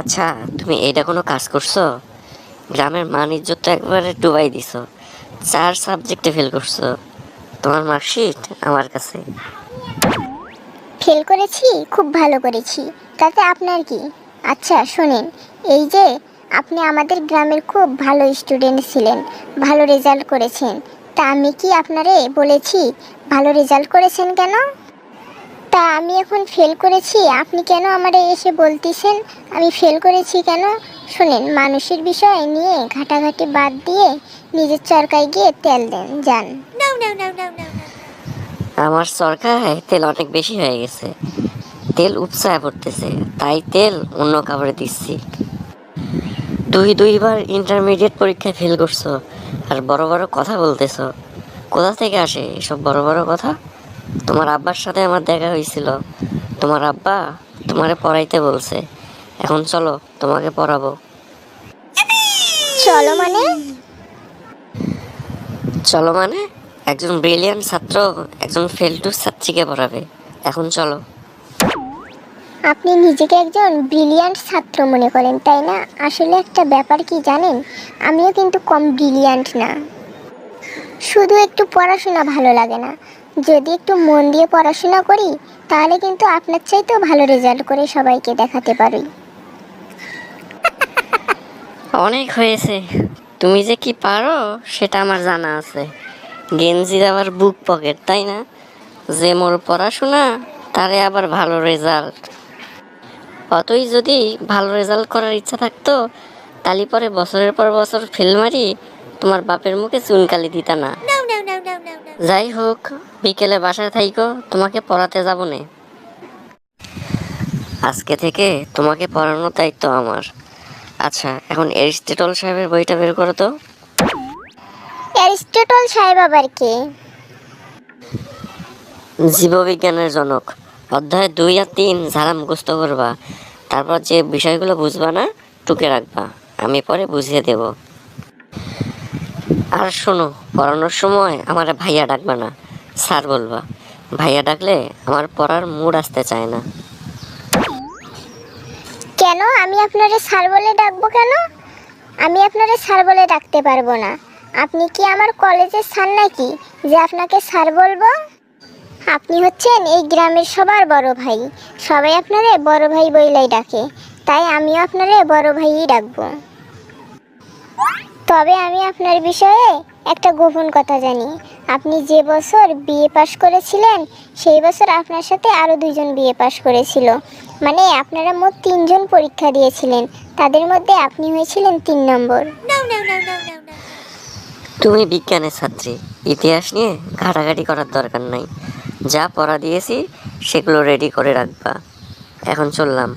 আচ্ছা তুমি এটা কোনো কাজ করছ? গ্রামের মান ইজ্জত তো একবারে ডুবাই দিছো। চার সাবজেক্টে ফেল করছ। তোমার মার্কশিট আমার কাছে। ফেল করেছি, খুব ভালো করেছি। তাতে আপনার কি? আচ্ছা শোনেন, এই যে আপনি আমাদের গ্রামের খুব ভালো স্টুডেন্ট ছিলেন, ভালো রেজাল্ট করেছেন। তা আমি কি আপনারে বলেছি, ভালো রেজাল্ট করেছেন কেন? তা আমি এখন ফেল করেছি। আপনি কেন আমারে এসে বলতেছেন? আমি ফেল করেছি কেন? শোনেন মানুষের বিষয় নিয়ে ঘাটাঘাটি বাদ দিয়ে নিজের চরকায় গিয়ে তেল দেন যান। আমার চরকায় তেল অনেক বেশি হয়ে গেছে। তেল উপসায় পড়তেছে তাই তেল অন্য কাপড়ে দিচ্ছি। দুই দুইবার ইন্টারমিডিয়েট পরীক্ষায় ফেল করছ আর বড় বড় কথা বলতেছো। কোথা থেকে আসে এসব বড় বড় কথা? তোমার আব্বার সাথে আমার দেখা হয়েছিল। তোমার আব্বা তোমারে পড়াইতে বলছে। এখন চলো তোমাকে পড়াবো। চলো মানে? চলো মানে? একজন ব্রিলিয়ান্ট ছাত্র একজন ফেলটু ছাত্রীকে পড়াবে। এখন চলো। আপনি নিজেকে একজন ব্রিলিয়ান্ট ছাত্র মনে করেন তাই না? আসলে একটা ব্যাপার কি জানেন? আমিও কিন্তু কম ব্রিলিয়ান্ট না। শুধু একটু পড়াশোনা ভালো লাগে না। যদি একটু মন দিয়ে পড়াশোনা করি তাহলে কিন্তু আপনার চাইতেও ভালো রেজাল্ট করে সবাইকে দেখাতে পারি। অনেক হয়েছে। তুমি যে কি পারো সেটা আমার জানা আছে। গেঞ্জির আবার বুক পকেট তাই না? যে মোর পড়াশোনা তারে আবার ভালো রেজাল্ট অতই যদি ভালো রেজাল্ট করার ইচ্ছা থাকতো তালি পরে বছরের পর বছর ফেল মারি তোমার বাপের মুখে চুনকালি দিতা না। যাই হোক বিকেলে বাসায় থাইকো তোমাকে পড়াতে যাব না। আজকে থেকে তোমাকে পড়ানোর দায়িত্ব আমার। আচ্ছা এখন এরিস্টটল সাহেবের বইটা বের করো তো। অ্যারিস্টটল সাহেব আবার কে? জীববিজ্ঞানের জনক। অধ্যায় দুই আর তিন ঝাড়া মুখস্থ করবা। তারপর যে বিষয়গুলো বুঝবা না টুকে রাখবা। আমি পরে বুঝিয়ে দেব। আর শোনো পড়ানোর সময় আমার ভাইয়া ডাকবা না। স্যার বলবা, ভাইয়া ডাকলে আমার পড়ার মুড আসতে চায় না। কেন? আমি আপনারে স্যার বলে ডাকবো কেন? আমি আপনারে স্যার বলে ডাকতে পারব না। আপনি কি আমার কলেজের স্যার নাকি? যে আপনাকে স্যার বলব? আপনি হচ্ছেন এই গ্রামের সবার বড় ভাই। সবাই আপনারে বড় ভাই বইলাই ডাকে। তাই আমিও আপনারে বড় ভাইই ডাকবো। তবে আমি আপনার বিষয়ে একটা গোপন কথা জানি। আপনি যে বছর বিএ পাশ করেছিলেন সেই বছর আপনার সাথে আরও দুইজন বিএ পাশ করেছিল। মানে আপনারা মোট তিনজন পরীক্ষা দিয়েছিলেন। তাদের মধ্যে আপনি হয়েছিলেন তিন নম্বর। তুমি বিজ্ঞানের ছাত্রী। ইতিহাস নিয়ে ঘাটাঘাটি করার দরকার নাই। যা পড়া দিয়েছি সেগুলো রেডি করে রাখবা। এখন চললাম।